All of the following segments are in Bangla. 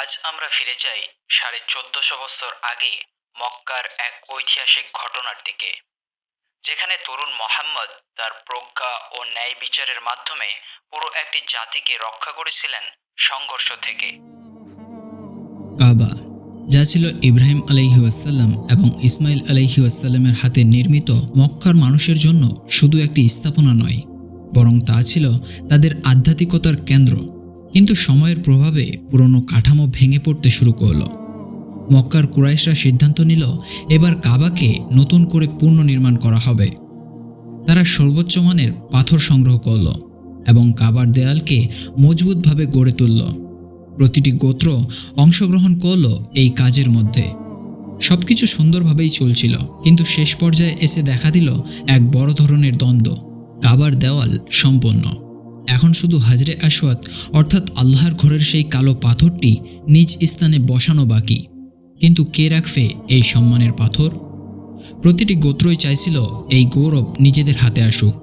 আজ আমরা ফিরে যাই সাড়ে চোদ্দশো বছর আগে মক্কার এক ঐতিহাসিক ঘটনার দিকে, যেখানে তরুণ মোহাম্মদ তার প্রজ্ঞা ও ন্যায় বিচারের মাধ্যমে পুরো একটি জাতিকে রক্ষা করেছিলেন সংঘর্ষ থেকে। কাবা, যা ছিল ইব্রাহিম আলাইহিউসাল্লাম এবং ইসমাইল আলাইহিউসাল্লামের হাতে নির্মিত মক্কার মানুষের জন্য শুধু একটি স্থাপনা নয়, বরং তা ছিল তাদের আধ্যাত্মিকতার কেন্দ্র। কিন্তু সময়ের প্রভাবে পুরনো কাঠামো ভেঙে পড়তে শুরু করল। মক্কার কুরাইশরা সিদ্ধান্ত নিল, এবার কাবাকে নতুন করে পুনর্নির্মাণ করা হবে। তারা সর্বোচ্চ মানের পাথর সংগ্রহ করল এবং কাবার দেয়ালকে মজবুতভাবে গড়ে তুলল। প্রতিটি গোত্র অংশগ্রহণ করল এই কাজের মধ্যে। সবকিছু সুন্দরভাবেই চলছিল, কিন্তু শেষ পর্যায়ে এসে দেখা দিল এক বড় ধরনের দ্বন্দ্ব। কাবার দেওয়াল সম্পন্ন। এখন শুধু হাজরে আসওয়াত অর্থাৎ আল্লাহর ঘরের সেই কালো পাথরটি নিজ স্থানে বসানো বাকি। কিন্তু কে রাখবে এই সম্মানের পাথর? প্রতিটি গোত্রই চাইছিল এই গৌরব নিজেদের হাতে আসুক।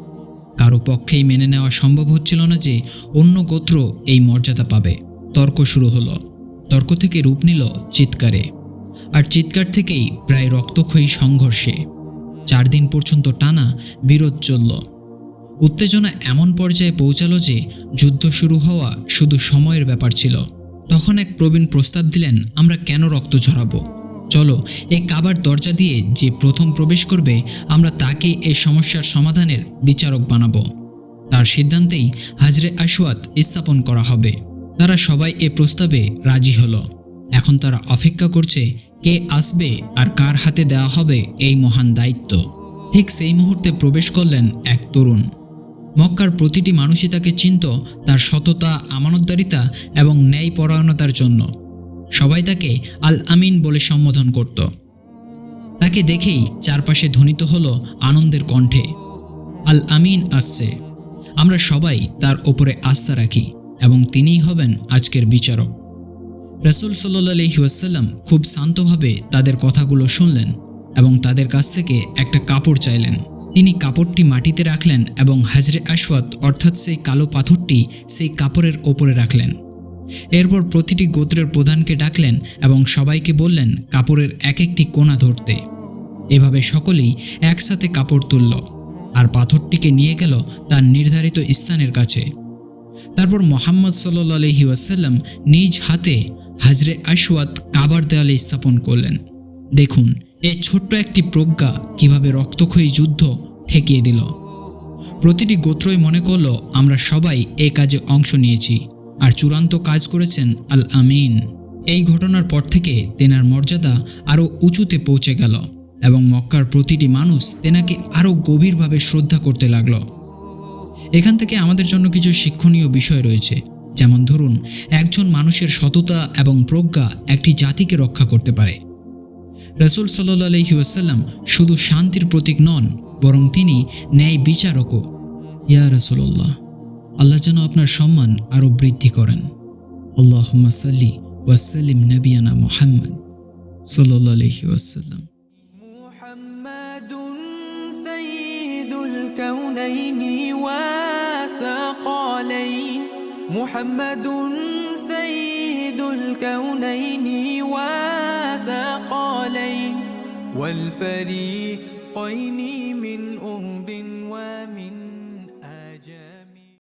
কারও পক্ষেই মেনে নেওয়া সম্ভব হচ্ছিল না যে অন্য গোত্র এই মর্যাদা পাবে। তর্ক শুরু হলো। তর্ক থেকে রূপ নিল চিৎকারে। আর চিৎকার থেকেই প্রায় রক্তক্ষয়ী সংঘর্ষে। চার দিন পর্যন্ত টানা বিরোধ চলল। উত্তেজনা এমন পর্যায়ে পৌঁছালো যে যুদ্ধ শুরু হওয়া শুধু সময়ের ব্যাপার ছিল। তখন এক প্রবীণ প্রস্তাব দিলেন, আমরা কেন রক্ত ঝরাবো? চলো, এই কাবার দরজা দিয়ে যে প্রথম প্রবেশ করবে, আমরা তাকে এই সমস্যার সমাধানের বিচারক বানাবো। তার সিদ্ধান্তেই হাজরে আশওয়াত স্থাপন করা হবে। তারা সবাই এ প্রস্তাবে রাজি হলো। এখন তারা অপেক্ষা করছে, কে আসবে আর কার হাতে দেওয়া হবে এই মহান দায়িত্ব। ঠিক সেই মুহূর্তে প্রবেশ করলেন এক তরুণ। মক্কার প্রতিটি মানুষই তাকে চিনত, তার সততা, আমানতদারিতা এবং ন্যায় পরায়ণতার জন্য। সবাই তাকে আল আমিন বলে সম্বোধন করত। তাকে দেখেই চারপাশে ধ্বনিত হলো আনন্দের কণ্ঠে। আল আমিন আসছে। আমরা সবাই তার ওপরে আস্থা রাখি এবং তিনিই হবেন আজকের বিচারক। রসুল সাল্লাসাল্লাম খুব শান্তভাবে তাদের কথাগুলো শুনলেন এবং তাদের কাছ থেকে একটা কাপড় চাইলেন। তিনি কাপড়টি মাটিতে রাখলেন এবং হাজরে আশওয়াত, অর্থাৎ সেই কালো পাথরটি সেই কাপড়ের ওপরে রাখলেন। এরপর প্রতিটি গোত্রের প্রধানকে ডাকলেন এবং সবাইকে বললেন, কাপড়ের এক একটি কোণা ধরতে। এভাবে সকলেই একসাথে কাপড় তুলল, আর পাথরটিকে নিয়ে গেল তার নির্ধারিত স্থানের কাছে। তারপর মোহাম্মদ সাল্লি আলহি ওয়াসাল্লাম নিজ হাতে হাজরে আশওয়াত কাবার দেয়ালে স্থাপন করলেন। দেখুন এই ছোট্ট একটি প্রজ্ঞা কীভাবে রক্তক্ষয়ী যুদ্ধ ঠেকিয়ে দিল? প্রতিটি গোত্রই মনে করল, আমরা সবাই এই কাজে অংশ নিয়েছি আর চূড়ান্ত কাজ করেছেন আল আমিন এই ঘটনার পর থেকে তেনার মর্যাদা আরও উঁচুতে পৌঁছে গেল এবং মক্কার প্রতিটি মানুষ তেনাকে আরও গভীরভাবে শ্রদ্ধা করতে লাগল। এখান থেকে আমাদের জন্য কিছু শিক্ষণীয় বিষয় রয়েছে। যেমন ধরুন, একজন মানুষের সততা এবং প্রজ্ঞা একটি জাতিকে রক্ষা করতে পারে। রসুল সাল্লু আলহিউসাল্লাম শুধু শান্তির প্রতীক নন বরং তিনি ন্যায় বিচারকও ইয়া রসুল্লাহ আল্লাহ যেন আপনার সম্মান আরও বৃদ্ধি করেন আল্লাহ সাল্লি ওয়াসাল্লিম নবিয়ানা মোহাম্মদ সাল্লু আলহি ওয়াসাল্লাম محمد سيد الكونين وثقالين والفريقين من أهب ومن